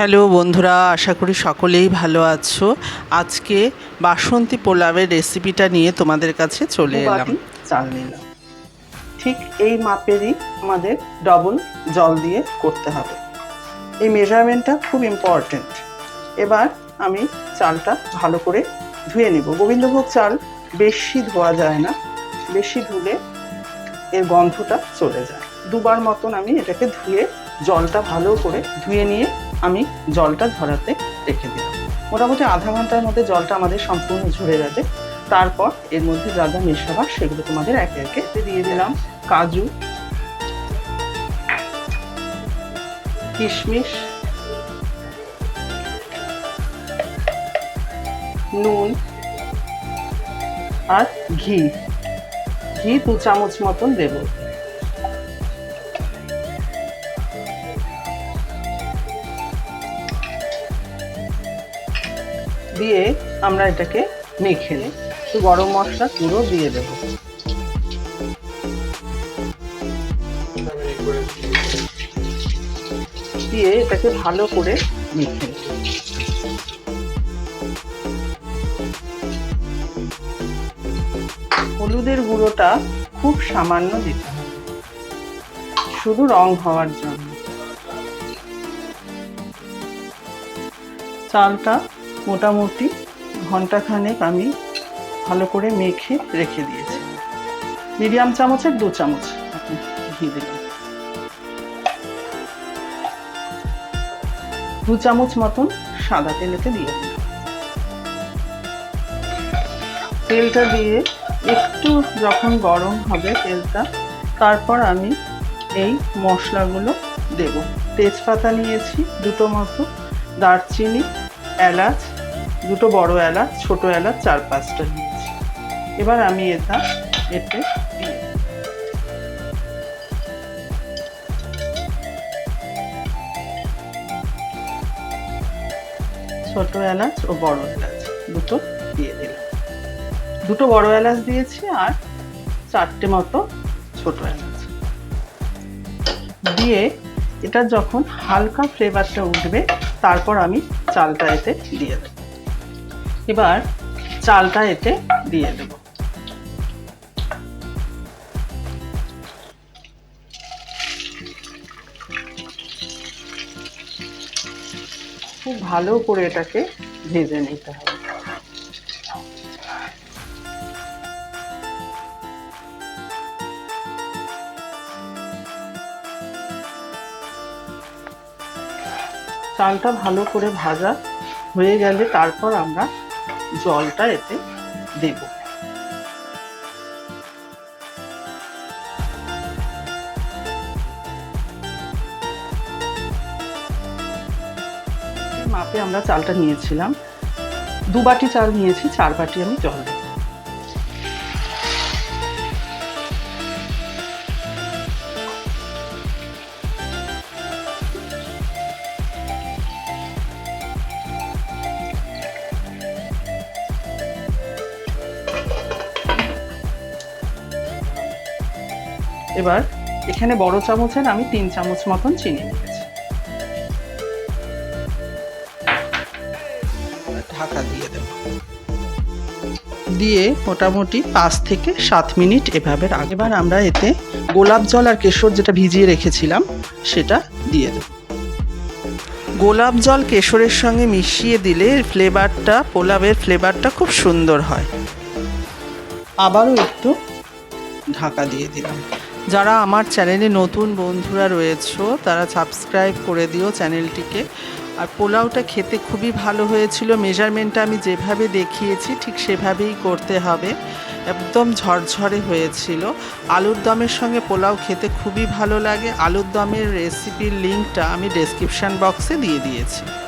Hello বন্ধুরা, আশা করি সকলেই ভালো আছো। আজকে বাসন্তী পোলাওয়ের রেসিপিটা নিয়ে তোমাদের কাছে চলে এলাম। চাল নিলাম। ঠিক এই মাপেরই আমাদের ডবল জল দিয়ে করতে হবে। এই মেজারমেন্টটা খুব ইম্পর্ট্যান্ট এবার আমি চালটা ভালো করে ধুয়ে নেব। গোবিন্দভোগ চাল বেশি ধোয়া যায় না। বেশি ধুলে এর গন্ধটা চলে যায়। দুবার মতন আমি এটাকে ধুয়ে জলটা ভালো করে ধুয়ে নিয়ে আমি জলটা ঝরাতে রেখে দিলাম। মোটামুটি আধা ঘণ্টার মধ্যে জলটা আমাদের সম্পূর্ণ ঝরে যাবে তারপর এর মধ্যে যা যা মেশাবার সেগুলো তোমাদের একে একে দিয়ে দিলাম। কাজু, কিশমিশ, নুন আর ঘি। ঘি দু চামচ মতন দেব। দিয়ে আমরা এটাকে মেখে নিই। একটু গরম মশলা পুরো দিয়ে দেবো। দিয়ে এটাকে ভালো করে মেখে। হলুদের গুঁড়োটা খুব সামান্য দিতে হবে। শুধু রং হওয়ার জন্য। চালটা মোটামুটি ঘন্টাখানেক আমি ভালো করে মেখে রেখে দিয়েছি। মিডিয়াম চামচের দু চামচ আপনি ঘি দিলাম দু চামচ মতন সাদা তেলেতে দিয়ে দিলাম। তেলটা দিয়ে একটু যখন গরম হবে তেলটা, তারপর আমি এই মশলাগুলো দেব। তেজপাতা নিয়েছি দুটো মতো, দারচিনি এলাচ, দুটো বড় এলাচ, ছোট এলাচ, চার পাঁচটা নিয়েছি। এবার আমি এটা এতে ছোট এলাচ ও বড় এলাচ, দুটো দিয়ে দিলাম। দুটো বড় এলাচ দিয়েছি আর চারটে মতো ছোট এলাচ। দিয়ে এটা যখন হালকা ফ্লেভারটা উঠবে, তারপর আমি চালটা এতে দিয়ে দেব। এবার চালটা এতে দিয়ে দেব। খুব ভালো করে এটাকে ভেজে নিতে হবে। চালটা ভালো করে ভাজা হয়ে গেলে তারপর আমরা জলটা এতে দেব। মাপে আমরা চালটা নিয়েছিলাম। দু বাটি চাল নিয়েছি, চার বাটি আমি জল এবার এখানে বড় চামচের আমি তিন চামচ মতন চিনি নিয়েছি। ঢাকা দিয়ে দেব। দিয়ে মোটামুটি পাঁচ থেকে সাত মিনিট এভাবে রাখ এবার আমরা এতে গোলাপ জল আর কেশর যেটা ভিজিয়ে রেখেছিলাম সেটা দিয়ে দেব। গোলাপ জল কেশরের সঙ্গে মিশিয়ে দিলে ফ্লেভারটা পোলাওয়ের ফ্লেভারটা খুব সুন্দর হয়। আবারও একটু ঢাকা দিয়ে দিলাম। যারা আমার চ্যানেলে নতুন বন্ধুরা রয়েছে, তারা সাবস্ক্রাইব করে দিও চ্যানেলটিকে। আর পোলাওটা খেতে খুবই ভালো হয়েছিল। মেজারমেন্টটা আমি যেভাবে দেখিয়েছি, ঠিক সেভাবেই করতে হবে। একদম ঝরঝরে হয়েছিল। আলুর দমের সঙ্গে পোলাও খেতে খুবই ভালো লাগে। আলুর দমের রেসিপির লিঙ্কটা আমি ডেসক্রিপশান বক্সে দিয়ে দিয়েছি।